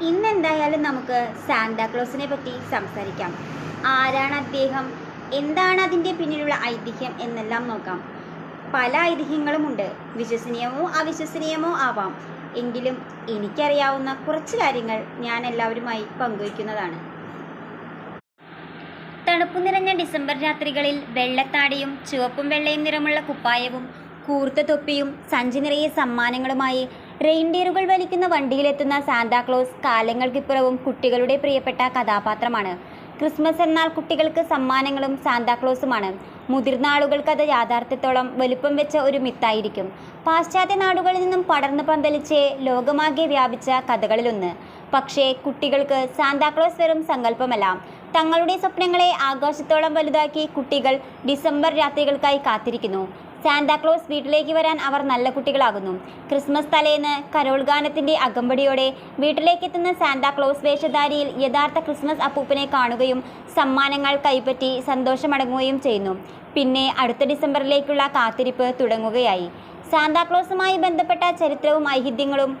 ഇന്നെന്തായാലും നമുക്ക് സാന്താക്ലോസിനെ പറ്റി സംസാരിക്കാം. ആരാണ് അദ്ദേഹം? എന്താണ് അതിന്റെ പിന്നിലുള്ള ഐതിഹ്യം എന്നെല്ലാം നോക്കാം. പല ഐതിഹ്യങ്ങളുമുണ്ട് വിശ്വസനീയമോ അവിശ്വസനീയമോ ആവാം. എങ്കിലും എനിക്കറിയാവുന്ന കുറച്ച് കാര്യങ്ങൾ ഞാൻ എല്ലാവരുമായി പങ്കുവയ്ക്കുന്നതാണ്. തണുപ്പു നിറഞ്ഞ ഡിസംബർ രാത്രികളിൽ വെള്ളത്താടിയും ചുവപ്പും വെള്ളയും നിറമുള്ള കുപ്പായവും കൂർത്ത തൊപ്പിയും സഞ്ചി നിറയെ സമ്മാനങ്ങളുമായി റെയിൻഡിയറുകൾ വലിക്കുന്ന വണ്ടിയിലെത്തുന്ന സാന്താക്ലോസ് കാലങ്ങൾക്കിപ്പുറവും കുട്ടികളുടെ പ്രിയപ്പെട്ട കഥാപാത്രമാണ്. ക്രിസ്മസ് എന്നാൽ കുട്ടികൾക്ക് സമ്മാനങ്ങളും സാന്താക്ലോസുമാണ് മുതിർന്ന ആളുകൾക്ക് അത് യാഥാർത്ഥ്യത്തോളം വലുപ്പം വെച്ച ഒരു മിത്തായിരിക്കും. പാശ്ചാത്യ നാടുകളിൽ നിന്നും പടർന്നു പന്തലിച്ച് ലോകമാകെ വ്യാപിച്ച കഥകളിലൊന്ന്. പക്ഷേ കുട്ടികൾക്ക് സാന്താക്ലോസ് വെറും സങ്കല്പമല്ല. തങ്ങളുടെ സ്വപ്നങ്ങളെ ആകാശത്തോളം വലുതാക്കി കുട്ടികൾ ഡിസംബർ രാത്രികൾക്കായി കാത്തിരിക്കുന്നു. സാന്താക്ലോസ് വീട്ടിലേക്ക് വരാൻ അവർ നല്ല കുട്ടികളാകുന്നു. ക്രിസ്മസ് തലേന്ന് കരോൾ ഗാനത്തിന്റെ അകമ്പടിയോടെ വീട്ടിലേക്കെത്തുന്ന സാന്താക്ലോസ് വേഷധാരിയിൽ യഥാർത്ഥ ക്രിസ്മസ് അപ്പൂപ്പനെ കാണുകയും സമ്മാനങ്ങൾ കൈപ്പറ്റി സന്തോഷമടങ്ങുകയും ചെയ്യുന്നു. പിന്നെ അടുത്ത ഡിസംബറിലേക്കുള്ള കാത്തിരിപ്പ് തുടങ്ങുകയായി. സാന്താക്ലോസുമായി ബന്ധപ്പെട്ട ചരിത്രവും ഐഹിത്യങ്ങളും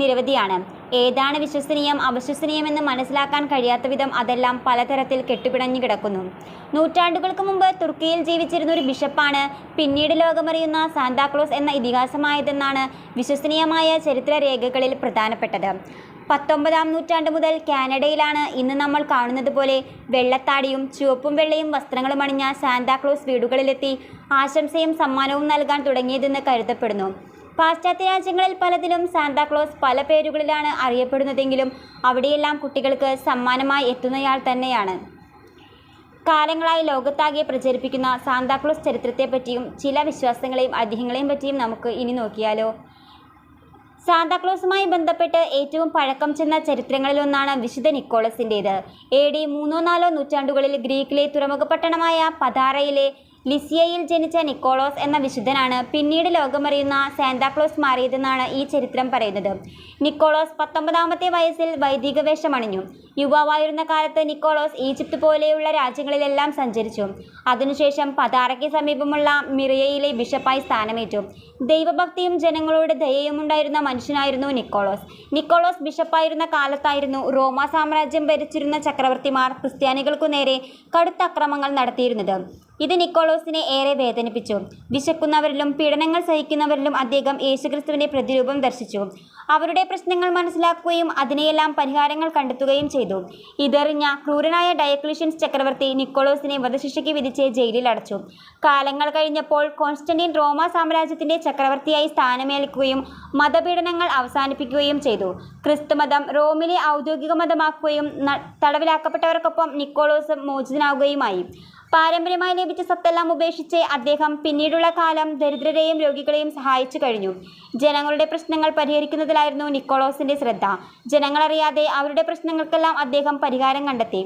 നിരവധിയാണ്. ഏതാണ് വിശ്വസനീയം അവിശ്വസനീയമെന്ന് മനസ്സിലാക്കാൻ കഴിയാത്ത വിധം അതെല്ലാം പലതരത്തിൽ കെട്ടുപിടഞ്ഞു കിടക്കുന്നു. നൂറ്റാണ്ടുകൾക്ക് മുമ്പ് തുർക്കിയിൽ ജീവിച്ചിരുന്ന ഒരു ബിഷപ്പാണ് പിന്നീട് ലോകമറിയുന്ന സാന്താക്ലോസ് എന്ന ഇതിഹാസമായതെന്നാണ് വിശ്വസനീയമായ ചരിത്രരേഖകളിൽ പ്രധാനപ്പെട്ടത്. പത്തൊമ്പതാം നൂറ്റാണ്ട് മുതൽ കാനഡയിലാണ് ഇന്ന് നമ്മൾ കാണുന്നത് പോലെ വെള്ളത്താടിയും ചുവപ്പും വെള്ളയും വസ്ത്രങ്ങളും അണിഞ്ഞ സാന്താക്ലോസ് വീടുകളിലെത്തി ആശംസയും സമ്മാനവും നൽകാൻ തുടങ്ങിയതെന്ന് കരുതപ്പെടുന്നു. പാശ്ചാത്യ രാജ്യങ്ങളിൽ പലതിലും സാന്താക്ലോസ് പല പേരുകളിലാണ് അറിയപ്പെടുന്നതെങ്കിലും അവിടെയെല്ലാം കുട്ടികൾക്ക് സമ്മാനമായി എത്തുന്നയാൾ തന്നെയാണ്. കാലങ്ങളായി ലോകത്താകെ പ്രചരിപ്പിക്കുന്ന സാന്താക്ലോസ് ചരിത്രത്തെപ്പറ്റിയും ചില വിശ്വാസങ്ങളെയും ഐതിഹ്യങ്ങളെയും പറ്റിയും നമുക്ക് ഇനി നോക്കിയാലോ. സാന്താക്ലോസുമായി ബന്ധപ്പെട്ട് ഏറ്റവും പഴക്കം ചെന്ന ചരിത്രങ്ങളിലൊന്നാണ് വിശുദ്ധ നിക്കോളസിന്റേത് എ ഡി മൂന്നോ നാലോ നൂറ്റാണ്ടുകളിൽ ഗ്രീക്കിലെ തുറമുഖ പട്ടണമായ പതാറയിലെ ലിസിയയിൽ ജനിച്ച നിക്കോളോസ് എന്ന വിശുദ്ധനാണ് പിന്നീട് ലോകമറിയുന്ന സാന്താക്ലോസ് മാറിയതെന്നാണ് ഈ ചരിത്രം പറയുന്നത്. നിക്കോളോസ് പത്തൊമ്പതാമത്തെ വയസ്സിൽ വൈദിക വേഷമണിഞ്ഞു യുവാവായിരുന്ന കാലത്ത് നിക്കോളോസ് ഈജിപ്ത് പോലെയുള്ള രാജ്യങ്ങളിലെല്ലാം സഞ്ചരിച്ചു. അതിനുശേഷം പതാറയ്ക്ക് സമീപമുള്ള മിറിയയിലെ ബിഷപ്പായി സ്ഥാനമേറ്റു. ദൈവഭക്തിയും ജനങ്ങളോട് ദയയും ഉണ്ടായിരുന്ന മനുഷ്യനായിരുന്നു നിക്കോളോസ്. നിക്കോളോസ് ബിഷപ്പായിരുന്ന കാലത്തായിരുന്നു റോമ സാമ്രാജ്യം ഭരിച്ചിരുന്ന ചക്രവർത്തിമാർ ക്രിസ്ത്യാനികൾക്കു നേരെ കടുത്ത അക്രമങ്ങൾ നടത്തിയിരുന്നത്. ഇത് നിക്കോളോസിനെ ഏറെ വേദനിപ്പിച്ചു. വിശക്കുന്നവരിലും പീഡനങ്ങൾ സഹിക്കുന്നവരിലും അദ്ദേഹം യേശുക്രിസ്തുവിന്റെ പ്രതിരൂപം ദർശിച്ചു. അവരുടെ പ്രശ്നങ്ങൾ മനസ്സിലാക്കുകയും അതിനെയെല്ലാം പരിഹാരങ്ങൾ കണ്ടെത്തുകയും ചെയ്തു. ഇതെറിഞ്ഞ ക്രൂരനായ ഡയക്ലിഷ്യൻസ് ചക്രവർത്തി നിക്കോളോസിനെ വധശിക്ഷയ്ക്ക് വിധിച്ച് ജയിലിൽ അടച്ചു കാലങ്ങൾ കഴിഞ്ഞപ്പോൾ കോൺസ്റ്റന്റീൻ റോമ സാമ്രാജ്യത്തിന്റെ ചക്രവർത്തിയായി സ്ഥാനമേൽക്കുകയും മതപീഡനങ്ങൾ അവസാനിപ്പിക്കുകയും ചെയ്തു. ക്രിസ്തുമതം റോമിലെ ഔദ്യോഗിക മതമാക്കുകയും തടവിലാക്കപ്പെട്ടവർക്കൊപ്പം നിക്കോളോസും മോചിതനാവുകയുമായി പാരമ്പര്യമായി ലഭിച്ച സ്വത്തെല്ലാം ഉപേക്ഷിച്ച് അദ്ദേഹം പിന്നീടുള്ള കാലം ദരിദ്രരെയും രോഗികളെയും സഹായിച്ചു കഴിഞ്ഞു. ജനങ്ങളുടെ പ്രശ്നങ്ങൾ പരിഹരിക്കുന്നതിലായിരുന്നു നിക്കോളോസിന്റെ ശ്രദ്ധ. ജനങ്ങളറിയാതെ അവരുടെ പ്രശ്നങ്ങൾക്കെല്ലാം അദ്ദേഹം പരിഹാരം കണ്ടെത്തി.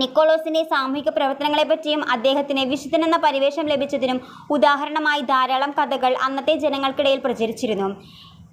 നിക്കോളോസിന്റെ സാമൂഹിക പ്രവർത്തനങ്ങളെപ്പറ്റിയും അദ്ദേഹത്തിന് വിശുദ്ധൻ എന്ന പരിവേഷം ലഭിച്ചതിനും ഉദാഹരണമായി ധാരാളം കഥകൾ അന്നത്തെ ജനങ്ങൾക്കിടയിൽ പ്രചരിച്ചിരുന്നു.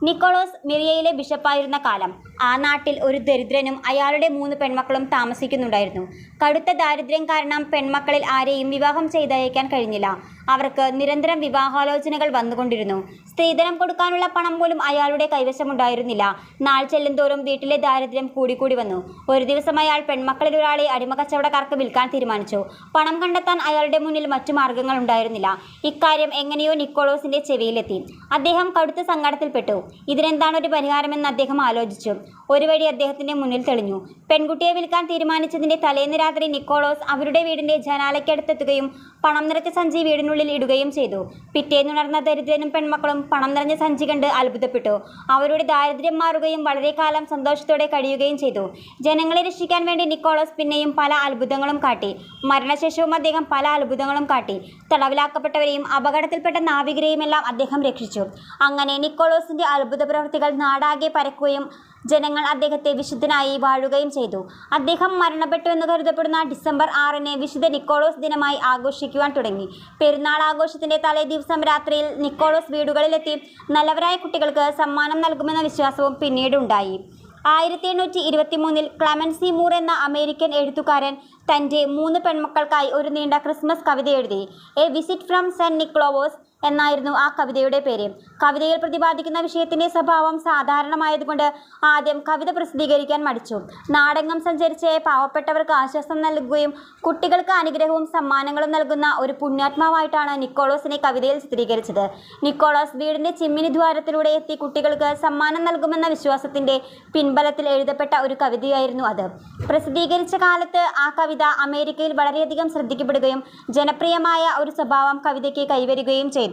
നിക്കോളോസ് മിറിയയിലെ ബിഷപ്പായിരുന്ന കാലം. ആ നാട്ടിൽ ഒരു ദരിദ്രനും അയാളുടെ മൂന്ന് പെൺമക്കളും താമസിക്കുന്നുണ്ടായിരുന്നു. കടുത്ത ദാരിദ്ര്യം കാരണം പെൺമക്കളിൽ ആരെയും വിവാഹം ചെയ്തയക്കാൻ കഴിഞ്ഞില്ല. അവർക്ക് നിരന്തരം വിവാഹാലോചനകൾ വന്നുകൊണ്ടിരുന്നു. സ്ത്രീധനം കൊടുക്കാനുള്ള പണം പോലും അയാളുടെ കൈവശമുണ്ടായിരുന്നില്ല. നാൾ ചെല്ലുന്തോറും വീട്ടിലെ ദാരിദ്ര്യം കൂടിക്കൂടി വന്നു. ഒരു ദിവസം അയാൾ പെൺമക്കളിൽ ഒരാളെ അടിമ കച്ചവടക്കാർക്ക് വിൽക്കാൻ തീരുമാനിച്ചു. പണം കണ്ടെത്താൻ അയാളുടെ മുന്നിൽ മറ്റു മാർഗങ്ങൾ ഉണ്ടായിരുന്നില്ല. ഇക്കാര്യം എങ്ങനെയോ നിക്കോളോസിന്റെ ചെവിയിലെത്തി. അദ്ദേഹം കടുത്ത സങ്കടത്തിൽപ്പെട്ടു. ഇതിനെന്താണ് ഒരു പരിഹാരമെന്ന് അദ്ദേഹം ആലോചിച്ചു. ഒരു വഴി അദ്ദേഹത്തിന്റെ മുന്നിൽ തെളിഞ്ഞു. പെൺകുട്ടിയെ വിൽക്കാൻ തീരുമാനിച്ചതിന്റെ തലേന്ന് രാത്രി നിക്കോളോസ് അവരുടെ വീടിന്റെ ജനാലയ്ക്കടുത്തെത്തുകയും പണം നിറച്ച സഞ്ചി വീടിനുള്ളിൽ ഇടുകയും ചെയ്തു. പിറ്റേന്നുണർന്ന ദരിദ്രനും പെൺമക്കളും പണം നിറഞ്ഞ സഞ്ചി കണ്ട് അത്ഭുതപ്പെട്ടു. അവരുടെ ദാരിദ്ര്യം മാറുകയും വളരെ കാലം സന്തോഷത്തോടെ കഴിയുകയും ചെയ്തു. ജനങ്ങളെ രക്ഷിക്കാൻ വേണ്ടി നിക്കോളോസ് പിന്നെയും പല അത്ഭുതങ്ങളും കാട്ടി. മരണശേഷവും അദ്ദേഹം പല അത്ഭുതങ്ങളും കാട്ടി. തടവിലാക്കപ്പെട്ടവരെയും അപകടത്തിൽപ്പെട്ട നാവികരെയും എല്ലാം അദ്ദേഹം രക്ഷിച്ചു. അങ്ങനെ നിക്കോളോസിന്റെ അത്ഭുത പ്രവൃത്തികൾ നാടാകെ പരക്കുകയും ജനങ്ങൾ അദ്ദേഹത്തെ വിശുദ്ധനായി വാഴുകയും ചെയ്തു. അദ്ദേഹം മരണപ്പെട്ടു എന്ന് കരുതപ്പെടുന്ന ഡിസംബർ ആറിന് വിശുദ്ധ നിക്കോളോസ് ദിനമായി ആഘോഷിക്കുവാൻ തുടങ്ങി. പെരുന്നാൾ ആഘോഷത്തിന്റെ തലേ ദിവസം രാത്രിയിൽ നിക്കോളോസ് വീടുകളിലെത്തി നല്ലവരായ കുട്ടികൾക്ക് സമ്മാനം നൽകുമെന്ന വിശ്വാസവും പിന്നീടുണ്ടായി. ആയിരത്തി എണ്ണൂറ്റി ഇരുപത്തി മൂന്നിൽ ക്ലമൻസി മൂർ എന്ന അമേരിക്കൻ എഴുത്തുകാരൻ തന്റെ മൂന്ന് പെൺമക്കൾക്കായി ഒരു നീണ്ട ക്രിസ്മസ് കവിത എഴുതി. A visit from Saint Nicholas എന്നായിരുന്നു ആ കവിതയുടെ പേര്. കവിതയിൽ പ്രതിപാദിക്കുന്ന വിഷയത്തിന്റെ സ്വഭാവം സാധാരണമായതുകൊണ്ട് ആദ്യം കവിത പ്രസിദ്ധീകരിക്കാൻ മടിച്ചു. നാടെങ്ങും സഞ്ചരിച്ച് പാവപ്പെട്ടവർക്ക് ആശ്വാസം നൽകുകയും കുട്ടികൾക്ക് അനുഗ്രഹവും സമ്മാനങ്ങളും നൽകുന്ന ഒരു പുണ്യാത്മാവായിട്ടാണ് നിക്കോളോസിനെ കവിതയിൽ ചിത്രീകരിച്ചത്. നിക്കോളോസ് വീടിന്റെ ചിമ്മിനി ദ്വാരത്തിലൂടെ എത്തി കുട്ടികൾക്ക് സമ്മാനം നൽകുമെന്ന വിശ്വാസത്തിന്റെ പിൻബലത്തിൽ എഴുതപ്പെട്ട ഒരു കവിതയായിരുന്നു അത്. പ്രസിദ്ധീകരിച്ച കാലത്ത് ആ കവിത അമേരിക്കയിൽ വളരെയധികം ശ്രദ്ധിക്കപ്പെടുകയും ജനപ്രിയമായ ഒരു സ്വഭാവം കവിതയ്ക്ക് കൈവരികയും ചെയ്തു.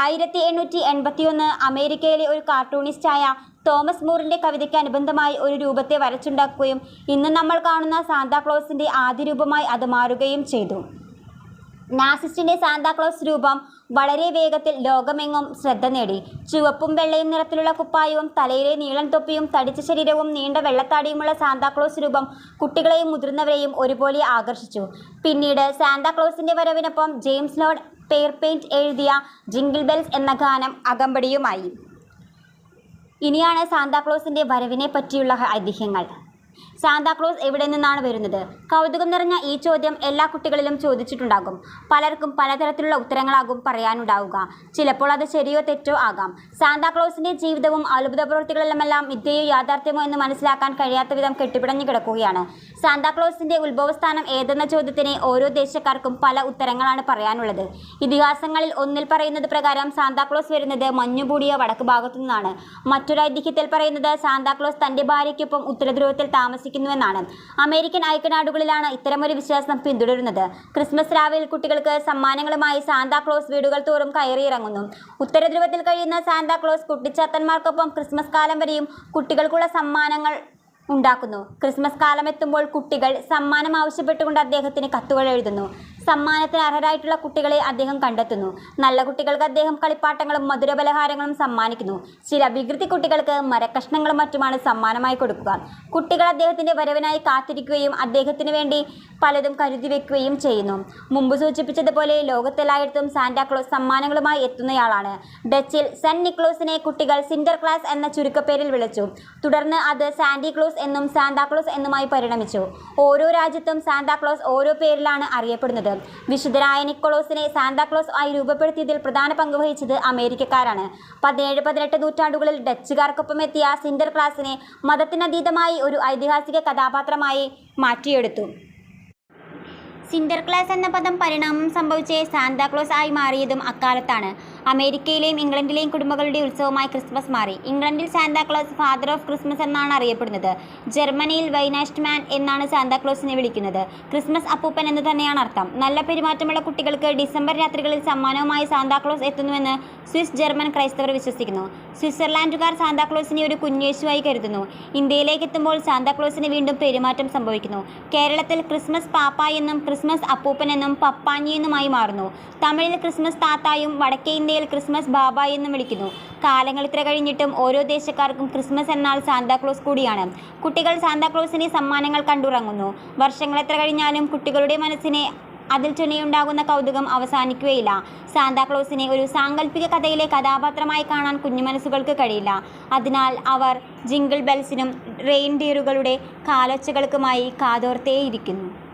ആയിരത്തി എണ്ണൂറ്റി എൺപത്തിയൊന്ന് അമേരിക്കയിലെ ഒരു കാർട്ടൂണിസ്റ്റായ തോമസ് മൂറിന്റെ കവിതയ്ക്ക് അനുബന്ധമായി ഒരു രൂപത്തെ വരച്ചുണ്ടാക്കുകയും ഇന്ന് നമ്മൾ കാണുന്ന സാന്താക്ലോസിന്റെ ആദ്യ രൂപമായി അത് മാറുകയും ചെയ്തു. നാസിസ്റ്റിന്റെ സാന്താക്ലോസ് രൂപം വളരെ വേഗത്തിൽ ലോകമെങ്ങും ശ്രദ്ധ നേടി. ചുവപ്പും വെള്ളയും നിറത്തിലുള്ള കുപ്പായവും തലയിലെ നീളൻ തൊപ്പിയും തടിച്ച ശരീരവും നീണ്ട വെള്ളത്താടിയുമുള്ള സാന്താക്ലോസ് രൂപം കുട്ടികളെയും മുതിർന്നവരെയും ഒരുപോലെ ആകർഷിച്ചു. പിന്നീട് സാന്താക്ലോസിന്റെ വരവിനൊപ്പം ജെയിംസ് ലോർഡ് പെയിന്റ് എഴുതിയ ജിംഗിൾ ബെൽസ് എന്ന ഗാനം അകമ്പടിയുമായി. ഇനിയാണ് സാന്താക്ലോസിന്റെ വരവിനെ പറ്റിയുള്ള ഐതിഹ്യങ്ങൾ. സാന്താക്ലോസ് എവിടെ നിന്നാണ് വരുന്നത്? കൗതുകം നിറഞ്ഞ ഈ ചോദ്യം എല്ലാ കുട്ടികളിലും ചോദിച്ചിട്ടുണ്ടാകും. പലർക്കും പലതരത്തിലുള്ള ഉത്തരങ്ങളാകും പറയാനുണ്ടാവുക. ചിലപ്പോൾ അത് ശരിയോ തെറ്റോ ആകാം. സാന്താക്ലോസിന്റെ ജീവിതവും അത്ഭുത പ്രവൃത്തികളിലുമെല്ലാം മിഥ്യയോ യാഥാർത്ഥ്യമോ എന്ന് മനസ്സിലാക്കാൻ കഴിയാത്ത വിധം കെട്ടിപ്പിടഞ്ഞു കിടക്കുകയാണ്. സാന്താക്ലോസിന്റെ ഉത്ഭവസ്ഥാനം ഏതെന്ന ചോദ്യത്തിന് ഓരോ ദേശക്കാർക്കും പല ഉത്തരങ്ങളാണ് പറയാനുള്ളത്. ഇതിഹാസങ്ങളിൽ ഒന്നിൽ പറയുന്നത് പ്രകാരം സാന്താക്ലോസ് വരുന്നത് മഞ്ഞുകൂടിയ വടക്ക് ഭാഗത്തു നിന്നാണ്. മറ്റൊരു ഐതിഹ്യത്തിൽ പറയുന്നത് സാന്താക്ലോസ് തന്റെ ഭാര്യയ്ക്കൊപ്പം ഉത്തരധ്രുവത്തിൽ താമസിക്കുന്നുവെന്നാണ് അമേരിക്കൻ ഐക്യനാടുകളിലാണ് ഇത്തരമൊരു വിശ്വാസം പിന്തുടരുന്നത്. ക്രിസ്മസ് രാവിലെ കുട്ടികൾക്ക് സമ്മാനങ്ങളുമായി സാന്താക്ലോസ് വീടുകൾ തോറും കയറിയിറങ്ങുന്നു. ഉത്തരധ്രുവത്തിൽ കഴിയുന്ന സാന്താക്ലോസ് കുട്ടിച്ചാത്തന്മാർക്കൊപ്പം ക്രിസ്മസ് കാലം വരെയും കുട്ടികൾക്കുള്ള സമ്മാനങ്ങൾ ഉണ്ടാക്കുന്നു. ക്രിസ്മസ് കാലം എത്തുമ്പോൾ കുട്ടികൾ സമ്മാനം ആവശ്യപ്പെട്ടുകൊണ്ട് അദ്ദേഹത്തിന് കത്തുകൾ എഴുതുന്നു. സമ്മാനത്തിന് അർഹരായിട്ടുള്ള കുട്ടികളെ അദ്ദേഹം കണ്ടെത്തുന്നു. നല്ല കുട്ടികൾക്ക് അദ്ദേഹം കളിപ്പാട്ടങ്ങളും മധുരപലഹാരങ്ങളും സമ്മാനിക്കുന്നു. ചില വികൃതി കുട്ടികൾക്ക് മരക്കഷ്ണങ്ങളും മറ്റുമാണ് സമ്മാനമായി കൊടുക്കുക. കുട്ടികൾ അദ്ദേഹത്തിന്റെ വരവിനായി കാത്തിരിക്കുകയും അദ്ദേഹത്തിന് വേണ്ടി പലതും കരുതി വെക്കുകയും ചെയ്യുന്നു. മുമ്പ് സൂചിപ്പിച്ചതുപോലെ ലോകത്തെല്ലായിടത്തും സാന്റാക്ലോസ് സമ്മാനങ്ങളുമായി എത്തുന്നയാളാണ്. ഡച്ചിൽ സെന്റ് നിക്ലോസിനെ കുട്ടികൾ സിൻഡർ ക്ലാസ് എന്ന ചുരുക്കപ്പേരിൽ വിളിച്ചു. തുടർന്ന് അത് സാന്റി ക്ലോസ് എന്നും സാന്താക്ലോസ് എന്നുമായി പരിണമിച്ചു. ഓരോ രാജ്യത്തും സാന്താക്ലോസ് ഓരോ പേരിലാണ് അറിയപ്പെടുന്നത്. വിശുദ്ധരായ നിക്കോളോസിനെ സാന്താക്ലോസ് ആയി രൂപപ്പെടുത്തിയതിൽ പ്രധാന പങ്ക് വഹിച്ചത് അമേരിക്കക്കാരാണ്. പതിനേഴ് പതിനെട്ട് നൂറ്റാണ്ടുകളിൽ ഡച്ചുകാർക്കൊപ്പം എത്തിയ സിൻഡർ ക്ലാസിനെ മതത്തിനതീതമായി ഒരു ഐതിഹാസിക കഥാപാത്രമായി മാറ്റിയെടുത്തു. സിൻഡർ ക്ലാസ് എന്ന പദം പരിണാമം സംഭവിച്ച് സാന്താക്ലോസ് ആയി മാറിയതും അക്കാലത്താണ്. അമേരിക്കയിലെയും ഇംഗ്ലണ്ടിലെയും കുടുംബങ്ങളുടെ ഉത്സവമായി ക്രിസ്മസ് മാറി. ഇംഗ്ലണ്ടിൽ സാന്താക്ലോസ് ഫാദർ ഓഫ് ക്രിസ്മസ് എന്നാണ് അറിയപ്പെടുന്നത്. ജർമ്മനിയിൽ വൈനാസ്റ്റ് മാൻ എന്നാണ് സാന്താക്ലോസിനെ വിളിക്കുന്നത്. ക്രിസ്മസ് അപ്പൂപ്പൻ എന്ന് തന്നെയാണ് അർത്ഥം. നല്ല പെരുമാറ്റമുള്ള കുട്ടികൾക്ക് ഡിസംബർ രാത്രികളിൽ സമ്മാനവുമായി സാന്താക്ലോസ് എത്തുന്നുവെന്ന് സ്വിസ് ജർമ്മൻ ക്രൈസ്തവർ വിശ്വസിക്കുന്നു. സ്വിറ്റ്സർലാൻഡുകാർ സാന്താക്ലോസിനെ ഒരു കുഞ്ഞേശുവായി കരുതുന്നു. ഇന്ത്യയിലേക്ക് എത്തുമ്പോൾ സാന്താക്ലോസിന് വീണ്ടും പെരുമാറ്റം സംഭവിക്കുന്നു. കേരളത്തിൽ ക്രിസ്മസ് പാപ്പ എന്നും ക്രിസ്മസ് അപ്പൂപ്പൻ എന്നും പപ്പാഞ്ഞി എന്നുമായി മാറുന്നു. തമിഴിൽ ക്രിസ്മസ് താത്തായും വടക്കേ ഇന്ത്യയിൽ ക്രിസ്മസ് ബാബ എന്നും വിളിക്കുന്നു. കാലങ്ങൾ ഇത്ര കഴിഞ്ഞിട്ടും ഓരോ ദേശക്കാർക്കും ക്രിസ്മസ് എന്നാൽ സാന്താക്ലോസ് കൂടിയാണ്. കുട്ടികൾ സാന്താക്ലോസിനെ സമ്മാനങ്ങൾ കണ്ടുറങ്ങുന്നു. വർഷങ്ങൾ എത്ര കഴിഞ്ഞാലും കുട്ടികളുടെ മനസ്സിനെ അതിൽ ചൊന്നിയുണ്ടാകുന്ന കൗതുകം അവസാനിക്കുകയില്ല. സാന്താക്ലോസിനെ ഒരു സാങ്കല്പിക കഥയിലെ കഥാപാത്രമായി കാണാൻ കുഞ്ഞു മനസ്സുകൾക്ക് കഴിയില്ല. അതിനാൽ അവർ ജിങ്കിൾ ബെൽസിനും റെയിൻഡിയറുകളുടെ കാലൊച്ചകൾക്കുമായി കാതോർത്തേയിരിക്കുന്നു.